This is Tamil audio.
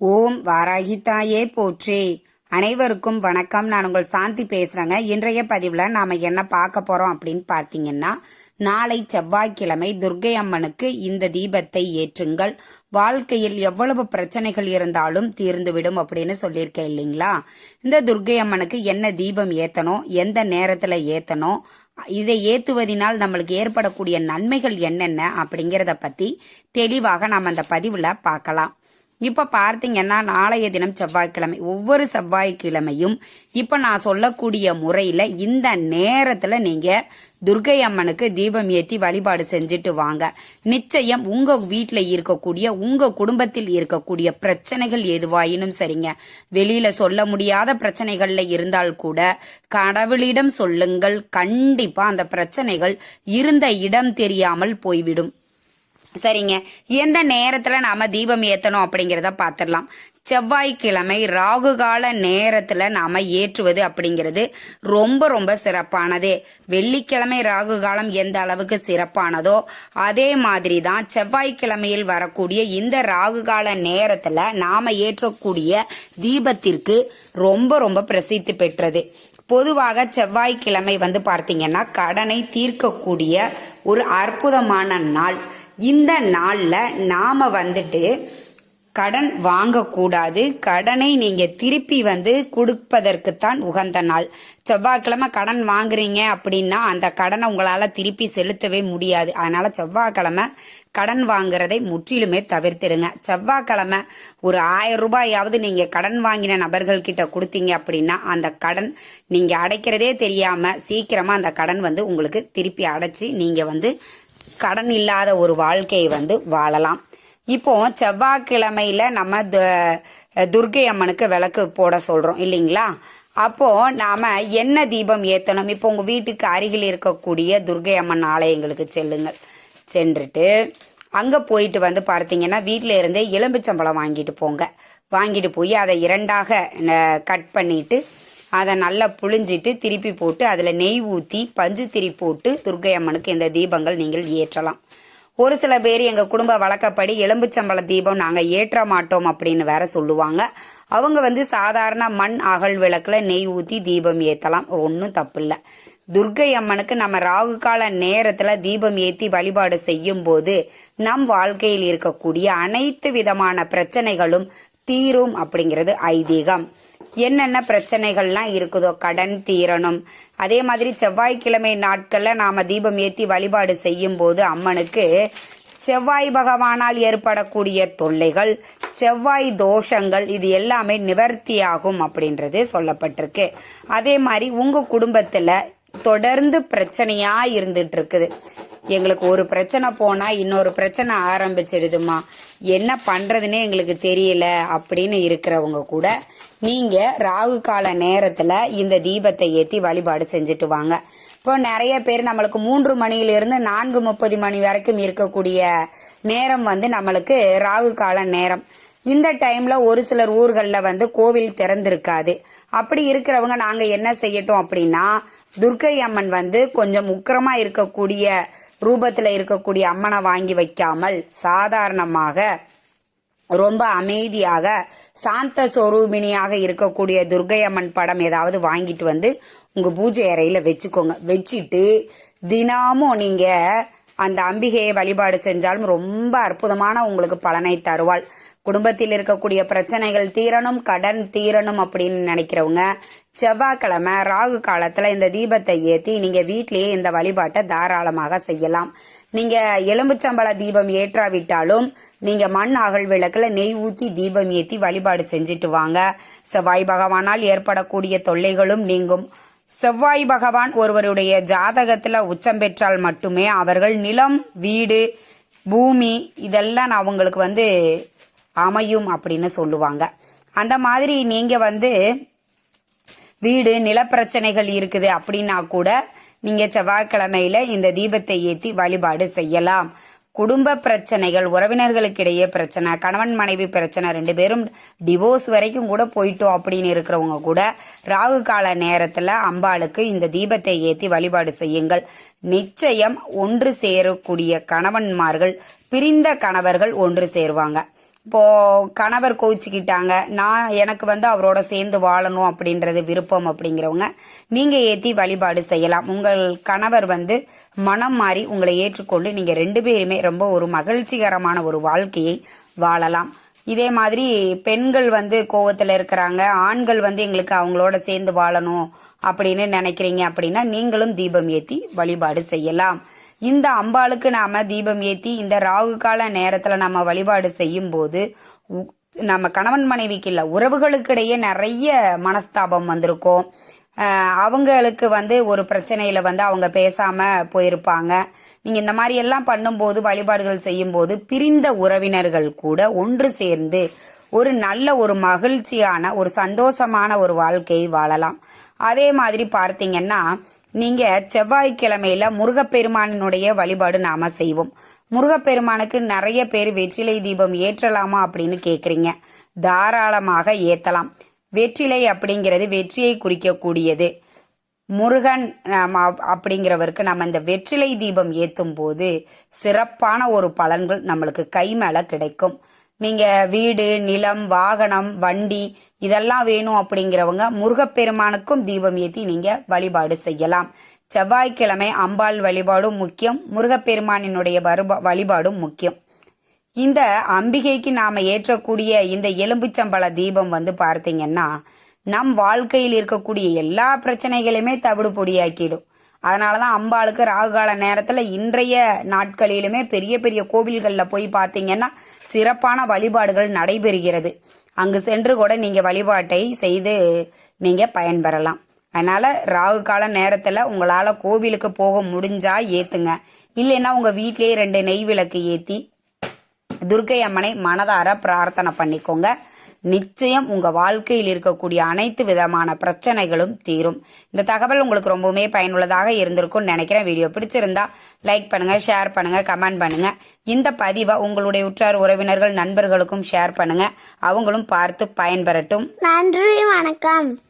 ஓம் வாராகித்தாயே போற்றே. அனைவருக்கும் வணக்கம். நான் உங்கள் சாந்தி பேசுறேங்க. இன்றைய பதிவுல நாம என்ன பார்க்க போறோம் அப்படின்னு பார்த்தீங்கன்னா நாளை செவ்வாய்க்கிழமை துர்க்கை அம்மனுக்கு இந்த தீபத்தை ஏற்றுங்கள். வாழ்க்கையில் எவ்வளவு பிரச்சனைகள் இருந்தாலும் தீர்ந்துவிடும் அப்படின்னு சொல்லியிருக்கேன் இல்லைங்களா? இந்த துர்க்கை அம்மனுக்கு என்ன தீபம் ஏத்தணும்? எந்த நேரத்துல ஏத்தணும்? இதை ஏற்றுவதினால் நம்மளுக்கு ஏற்படக்கூடிய நன்மைகள் என்னென்ன அப்படிங்கறத பத்தி தெளிவாக நாம் அந்த பதிவுல பார்க்கலாம். இப்போ பார்த்தீங்கன்னா நாளைய தினம் செவ்வாய்க்கிழமை ஒவ்வொரு செவ்வாய்க்கிழமையும் இப்போ நான் சொல்லக்கூடிய முறையில் இந்த நேரத்தில் நீங்கள் துர்கை அம்மனுக்கு தீபம் ஏற்றி வழிபாடு செஞ்சுட்டு வாங்க. நிச்சயம் உங்கள் வீட்டில் இருக்கக்கூடிய உங்கள் குடும்பத்தில் இருக்கக்கூடிய பிரச்சனைகள் எதுவாயினும் சரிங்க. வெளியில் சொல்ல முடியாத பிரச்சனைகளில் இருந்தால் கூட கடவுளிடம் சொல்லுங்கள். கண்டிப்பாக அந்த பிரச்சனைகள் இருந்த இடம் தெரியாமல் போய்விடும். சரிங்க. எந்த நேரத்துல நாம தீபம் ஏத்தணும் அப்படிங்கறத பாத்திரலாம் செவ்வாய்க்கிழமை ராகு கால நேரத்துல நாம ஏற்றுவது அப்படிங்கிறது ரொம்ப ரொம்ப சிறப்பானது. வெள்ளிக்கிழமை ராகு காலம் எந்த அளவுக்கு சிறப்பானதோ அதே மாதிரி தான் செவ்வாய்க்கிழமையில் வரக்கூடிய இந்த ராகு கால நேரத்துல நாம ஏற்றக்கூடிய தீபத்திற்கு ரொம்ப ரொம்ப பிரசித்தி பெற்றது. பொதுவாக செவ்வாய்க்கிழமை வந்து பார்த்தீங்கன்னா கடனை தீர்க்கக்கூடிய ஒரு அற்புதமான நாள். இந்த நாளில் நாம் வந்துட்டு கடன் வாங்கக்கூடாது. கடனை நீங்கள் திருப்பி வந்து கொடுப்பதற்குத்தான் உகந்த நாள். செவ்வாய்க்கிழமை கடன் வாங்குறீங்க அப்படின்னா அந்த கடனை உங்களால் திருப்பி செலுத்தவே முடியாது. அதனால் செவ்வாய்க்கிழமை கடன் வாங்குறதை முற்றிலுமே தவிர்த்துடுங்க. செவ்வாய்க்கிழமை ஒரு ஆயிரம் ரூபாயாவது நீங்கள் கடன் வாங்கின நபர்கள்கிட்ட கொடுத்தீங்க அப்படின்னா அந்த கடன் நீங்கள் அடைக்கிறதே தெரியாமல் சீக்கிரமாக அந்த கடன் வந்து உங்களுக்கு திருப்பி அடைச்சி நீங்கள் வந்து கடன் இல்லாத ஒரு வாழ்க்கையை வந்து வாழலாம். இப்போ செவ்வாய்க்கிழமையில நம்ம துர்கை அம்மனுக்கு விளக்கு போட சொல்றோம் இல்லைங்களா? அப்போ நாம என்ன தீபம் ஏத்தணும்? இப்போ உங்க வீட்டுக்கு அருகில் இருக்கக்கூடிய துர்கை அம்மன் ஆலயங்களுக்கு செல்லுங்கள். சென்றுட்டு அங்க போயிட்டு வந்து பார்த்தீங்கன்னா வீட்டில இருந்தே எலும்புச்சம்பளம் வாங்கிட்டு போங்க. வாங்கிட்டு போய் அதை இரண்டாக கட் பண்ணிட்டு அதை நல்லா புழிஞ்சிட்டு திருப்பி போட்டு அதில் நெய் ஊற்றி பஞ்சு திரி போட்டு துர்கை அம்மனுக்கு இந்த தீபங்கள் நீங்கள் ஏற்றலாம். ஒரு சில பேர் எங்கள் குடும்ப வழக்கப்படி எலும்புச்சம்பள தீபம் நாங்கள் ஏற்ற மாட்டோம் அப்படின்னு வேற சொல்லுவாங்க. அவங்க வந்து சாதாரண மண் அகல் விளக்குல நெய் ஊற்றி தீபம் ஏற்றலாம் ஒன்றும் தப்பு இல்லை துர்கை அம்மனுக்கு நம்ம ராகு கால நேரத்துல தீபம் ஏத்தி வழிபாடு செய்யும் போது நம் வாழ்க்கையில் இருக்கக்கூடிய அனைத்து விதமான பிரச்சனைகளும் தீரும் அப்படிங்கிறது ஐதீகம். என்னென்ன பிரச்சனைகள்லாம் இருக்குதோ கடன் தீரணும். அதே மாதிரி செவ்வாய்க்கிழமை நாட்களில் நாம் தீபம் ஏற்றி வழிபாடு செய்யும் போது அம்மனுக்கு செவ்வாய் பகவானால் ஏற்படக்கூடிய தொல்லைகள் செவ்வாய் தோஷங்கள் இது எல்லாமே நிவர்த்தியாகும் அப்படின்றது சொல்லப்பட்டிருக்கு. அதே மாதிரி உங்கள் குடும்பத்தில் தொடர்ந்து பிரச்சனையாக இருந்துட்டு இருக்குது. எங்களுக்கு ஒரு பிரச்சனை போனால் இன்னொரு பிரச்சனை ஆரம்பிச்சிடுதுமா என்ன பண்ணுறதுன்னே எங்களுக்கு தெரியல அப்படின்னு இருக்கிறவங்க கூட நீங்கள் ராகு கால நேரத்தில் இந்த தீபத்தை ஏற்றி வழிபாடு செஞ்சுட்டு வாங்க. இப்போ நிறைய பேர் நம்மளுக்கு மூன்று மணியிலிருந்து நான்கு முப்பது மணி வரைக்கும் இருக்கக்கூடிய நேரம் வந்து நம்மளுக்கு ராகு கால நேரம். இந்த டைம்ல ஒரு சிலர் ஊர்களில் வந்து கோவில் திறந்திருக்காது. அப்படி இருக்கிறவங்க நாங்கள் என்ன செய்யட்டும் அப்படின்னா துர்க்கை அம்மன் வந்து கொஞ்சம் உக்கிரமாக இருக்கக்கூடிய ரூபத்தில் இருக்கக்கூடிய அம்மனை வாங்கி வைக்காமல் சாதாரணமாக ரொம்ப அமைதியாக சாந்த சொரூபிணியாக இருக்கக்கூடிய துர்கை அம்மன் படம் ஏதாவது வாங்கிட்டு வந்து உங்கள் பூஜை அறையில் வச்சுக்கோங்க. வச்சுட்டு தினமும் நீங்கள் அந்த அம்பிகையை வழிபாடு செஞ்சாலும் ரொம்ப அற்புதமான உங்களுக்கு பலனை தருவாள். குடும்பத்தில் இருக்கக்கூடிய பிரச்சனைகள் தீரணும் கடன் தீரணும் அப்படின்னு நினைக்கிறவங்க செவ்வாய்க்கிழமை ராகு காலத்துல இந்த தீபத்தை ஏத்தி நீங்க வீட்லயே இந்த வழிபாட்டை தாராளமாக செய்யலாம். நீங்க எலும்புச்சம்பள தீபம் ஏற்றாவிட்டாலும் நீங்க மண் அகல் விளக்குல நெய் ஊத்தி தீபம் ஏத்தி வழிபாடு செஞ்சுட்டு வாங்க. செவ்வாய் பகவானால் ஏற்படக்கூடிய தொல்லைகளும் நீங்கும். செவ்வாய் பகவான் ஒருவருடைய ஜாதகத்துல உச்சம் பெற்றால் மட்டுமே அவர்கள் நிலம் வீடு பூமி இதெல்லாம் அவங்களுக்கு வந்து அமையும் அப்படின்னு சொல்லுவாங்க. அந்த மாதிரி நீங்க வந்து வீடு நிலப்பிரச்சனைகள் இருக்குது அப்படின்னா கூட நீங்க செவ்வாய்க்கிழமையில இந்த தீபத்தை ஏற்றி வழிபாடு செய்யலாம். குடும்ப பிரச்சனைகள் உறவினர்களுக்கிடையே பிரச்சனை கணவன் மனைவி பிரச்சனை ரெண்டு பேரும் டிவோர்ஸ் வரைக்கும் கூட போயிட்டோம் அப்படின்னு இருக்கிறவங்க கூட ராகு கால நேரத்துல அம்பாளுக்கு இந்த தீபத்தை ஏற்றி வழிபாடு செய்யுங்கள். நிச்சயம் ஒன்று சேரக்கூடிய கணவன்மார்கள் பிரிந்த கணவர்கள் ஒன்று சேருவாங்க. இப்போ கணவர் கோவிச்சுக்கிட்டாங்க. நான் எனக்கு வந்து அவரோட சேர்ந்து வாழணும் அப்படின்றது விருப்பம் அப்படிங்கிறவங்க நீங்கள் ஏற்றி வழிபாடு செய்யலாம். உங்கள் கணவர் வந்து மனம் மாறி உங்களை ஏற்றுக்கொண்டு நீங்கள் ரெண்டு பேருமே ரொம்ப ஒரு மகிழ்ச்சிகரமான ஒரு வாழ்க்கையை வாழலாம். இதே மாதிரி பெண்கள் வந்து கோவத்தில் இருக்கிறாங்க. ஆண்கள் வந்து எங்களுக்கு அவங்களோட சேர்ந்து வாழணும் அப்படின்னு நினைக்கிறீங்க அப்படின்னா நீங்களும் தீபம் ஏற்றி வழிபாடு செய்யலாம். இந்த அம்பாளுக்கு நாம தீபம் ஏற்றி இந்த ராகு கால நேரத்தில் நம்ம வழிபாடு செய்யும் போது உ- நம்ம கணவன் மனைவிக்கு இல்லை உறவுகளுக்கிடையே நிறைய மனஸ்தாபம் வந்திருக்கும். அவங்களுக்கு வந்து ஒரு பிரச்சனையில் வந்து அவங்க பேசாமல் போயிருப்பாங்க. நீங்கள் இந்த மாதிரி எல்லாம் பண்ணும்போது வழிபாடுகள் செய்யும்போது பிரிந்த உறவினர்கள் கூட ஒன்று சேர்ந்து ஒரு நல்ல ஒரு மகிழ்ச்சியான ஒரு சந்தோஷமான ஒரு வாழ்க்கையை வாழலாம். அதே மாதிரி பார்த்தீங்கன்னா நீங்கள் செவ்வாய்க்கிழமையில் முருகப்பெருமானினுடைய வழிபாடு நாம் செய்வோம். முருகப்பெருமானுக்கு நிறைய பேர் வெற்றிலை தீபம் ஏற்றலாமா அப்படின்னு கேட்குறீங்க தாராளமாக ஏற்றலாம் வெற்றிலை அப்படிங்கிறது வெற்றியை குறிக்கக்கூடியது. முருகன் நம்ம அப்- அப்படிங்கிறவருக்கு நம்ம இந்த வெற்றிலை தீபம் ஏற்றும் போது சிறப்பான ஒரு பலன்கள் நம்மளுக்கு கை மேலே கிடைக்கும். நீங்கள் வீடு நிலம் வாகனம் வண்டி இதெல்லாம் வேணும் அப்படிங்கிறவங்க முருகப்பெருமானுக்கும் தீபம் ஏற்றி நீங்கள் வழிபாடு செய்யலாம். செவ்வாய்க்கிழமை அம்பாள் வழிபாடும் முக்கியம் முருகப்பெருமானினுடைய வருபா வழிபாடும் முக்கியம். இந்த அம்பிகைக்கு நாம் ஏற்றக்கூடிய இந்த எலும்புச்சம்பழ தீபம் வந்து பார்த்தீங்கன்னா நம் வாழ்க்கையில் இருக்கக்கூடிய எல்லா பிரச்சனைகளையுமே தவிடு பொடியாக்கிடும். அதனாலதான் அம்பாளுக்கு ராகுகால நேரத்தில் இன்றைய நாட்களிலுமே பெரிய பெரிய கோவில்களில் போய் பார்த்தீங்கன்னா சிறப்பான வழிபாடுகள் நடைபெறுகிறது. அங்கு சென்று கூட நீங்கள் வழிபாட்டை செய்து நீங்கள் பயன்பெறலாம். அதனால் ராகு கால நேரத்தில் உங்களால் கோவிலுக்கு போக முடிஞ்சால் ஏற்றுங்க இல்லைன்னா உங்கள் வீட்டிலேயே ரெண்டு நெய் விளக்கு ஏற்றி துர்க்கை அம்மனை மனதார பிரார்த்தனை பண்ணிக்கோங்க. நிச்சயம் உங்க வாழ்க்கையில் இருக்கக்கூடிய அனைத்து விதமான பிரச்சனைகளும் தீரும். இந்த தகவல் உங்களுக்கு ரொம்பவுமே பயனுள்ளதாக இருந்திருக்கும்னு நினைக்கிறேன். வீடியோ பிடிச்சிருந்தா லைக் பண்ணுங்க ஷேர் பண்ணுங்க கமெண்ட் பண்ணுங்க. இந்த பதிவை உங்களுடைய உற்றார் உறவினர்கள் நண்பர்களுக்கும் ஷேர் பண்ணுங்க. அவங்களும் பார்த்து பயன்பெறட்டும். நன்றி வணக்கம்.